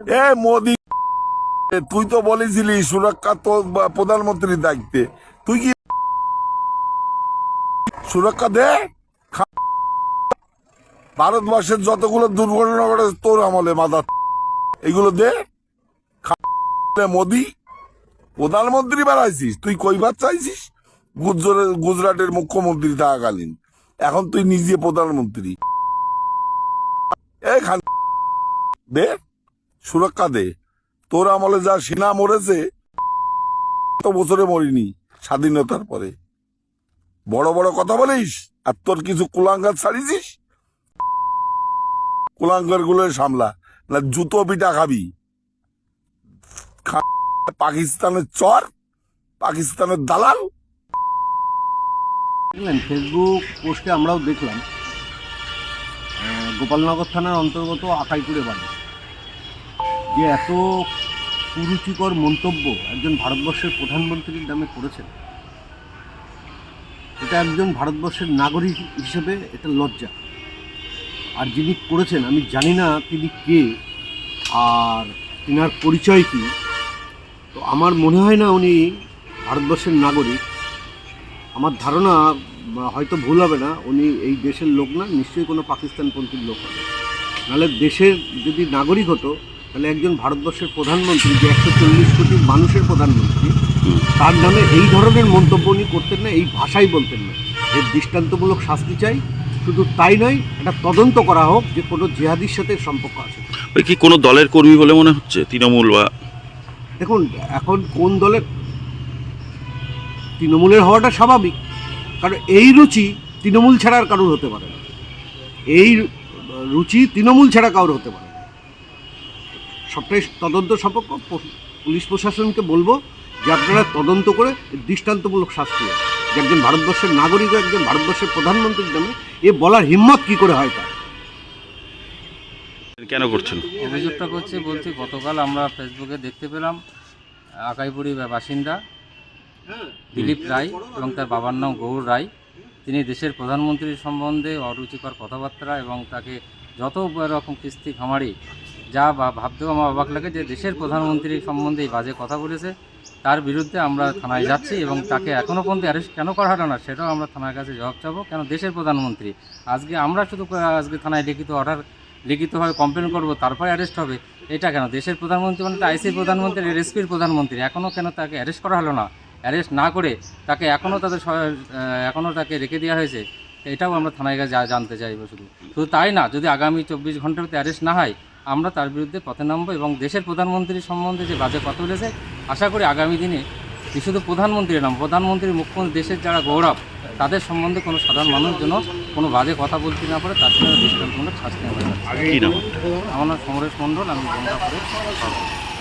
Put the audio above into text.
এ মোদি, তুই তো বলেছিলি সুরক্ষা তো প্রধানমন্ত্রীর দায়িত্বে। তুই কি সুরক্ষা দে? ভারতবর্ষের যতগুলো দুর্ঘটনা ঘটেছে, তোর আমলে মাথা এগুলো দে। মোদি, প্রধানমন্ত্রী বানাইছিস, তুই কইবার চাইছিস? গুজরাটের মুখ্যমন্ত্রী থাকাকালীন। এখন তুই নিজে প্রধানমন্ত্রী। এই খান দে। সুরক্ষা দে। তোর আমলে যা সেনা মরেছে তো বছরে মরিনি স্বাধীনতার পরে। বড় বড় কথা বলিস, আর তোর কিছু কুলাঙ্গার ছাড়িছিস কুলাঙ্গারগুলো সামলা, না জুতো পিটা খাবি। পাকিস্তানের চর, পাকিস্তানের দালাল। দেখলেন ফেসবুক পোস্টে আমরাও দেখলাম গোপালনগর থানার অন্তর্গত আকাইপুরে বাড়ি। যে এত কুরুচিকর মন্তব্য একজন ভারতবর্ষের প্রধানমন্ত্রীর নামে করেছেন, এটা একজন ভারতবর্ষের নাগরিক হিসেবে এটা লজ্জা। আর যিনি করেছেন, আমি জানি না তিনি কে আর তিনার পরিচয় কি। তো আমার মনে হয় না উনি ভারতবর্ষের নাগরিক। আমার ধারণা, হয়তো ভুল হবে না, উনি এই দেশের লোক না, নিশ্চয়ই কোনো পাকিস্তানপন্থীর লোক হবে। নাহলে দেশের যদি নাগরিক হতো তাহলে একজন ভারতবর্ষের প্রধানমন্ত্রী যে একশো চল্লিশ কোটি মানুষের প্রধানমন্ত্রী তার নামে এই ধরনের মন্তব্য উনি করতেন না এই ভাষাই বলতেন না। এর দৃষ্টান্তমূলক শাস্তি চাই শুধু তাই নয় এটা তদন্ত করা হোক যে কোনো জেহাদির সাথে সম্পর্ক আছে। ওই কি কোনো দলের কর্মী বলে মনে হচ্ছে তৃণমূল বা দেখুন এখন কোন দলের তৃণমূলের হওয়াটা স্বাভাবিক কারণ এই রুচি তৃণমূল ছাড়া আর কারোর হতে পারে না। এই রুচি তৃণমূল ছাড়া কারোর হতে পারে সবটাই তদন্ত সম্পর্ক পুলিশ প্রশাসনকে বলব যে আপনারা তদন্ত করে দৃষ্টান্তমূলক শাস্তি। যে একজন ভারতবর্ষের নাগরিক একজন ভারতবর্ষের প্রধানমন্ত্রীর নামে এ বলার হিম্মত কি করে হয় তার? কেন করছেন? অভিযোগটা করছে বলছি গতকাল আমরা ফেসবুকে দেখতে পেলাম আকাইপুরি বাসিন্দা দিলীপ রায় এবং তার বাবার নাম গৌর রায়। তিনি দেশের প্রধানমন্ত্রীর সম্বন্ধে অরুচিকর কথাবার্তা এবং তাকে যত রকম কিস্তি খামারি যা ভাবতেও আমার অবাক লাগে যে দেশের প্রধানমন্ত্রী সম্বন্ধে এই বাজে কথা বলেছে। তার বিরুদ্ধে আমরা থানায় যাচ্ছি এবং তাকে এখনও পর্যন্ত অ্যারেস্ট কেন করা হলো না, সেটাও আমরা থানার কাছে জবাব চাবো। কেন দেশের প্রধানমন্ত্রী? আজকে আমরা শুধু আজকে থানায় লিখিত অর্ডার লিখিতভাবে কমপ্লেন করব, তারপরে অ্যারেস্ট হবে। এটা কেন? দেশের প্রধানমন্ত্রী মানে আইসির প্রধানমন্ত্রী এসপির প্রধানমন্ত্রী। এখনও কেন তাকে অ্যারেস্ট করা হলো না? অ্যারেস্ট না করে তাকে এখনও তাদের এখনও তাকে রেখে দেওয়া হয়েছে। এটাও আমরা থানায় যা- জানতে চাইব শুধু। শুধু তাই না, যদি আগামী চব্বিশ ঘণ্টার ভিতরে অ্যারেস্ট না হয় আমরা তার বিরুদ্ধে পথে নামবো এবং দেশের প্রধানমন্ত্রীর সম্বন্ধে যে বাজে কথা বলেছে আশা করি আগামী দিনে শুধু প্রধানমন্ত্রীর নাম প্রধানমন্ত্রী মুখ্যমন্ত্রী দেশের যারা গৌরব তাদের সম্বন্ধে কোনো সাধারণ মানুষ যেন কোনো বাজে কথা বলতে না পারে তার জন্য দৃষ্টান্তমূলক শাস্তি নেওয়া আমার নাম সমরেশ মণ্ডল আমি গঙ্গাপুরের সভাপতি।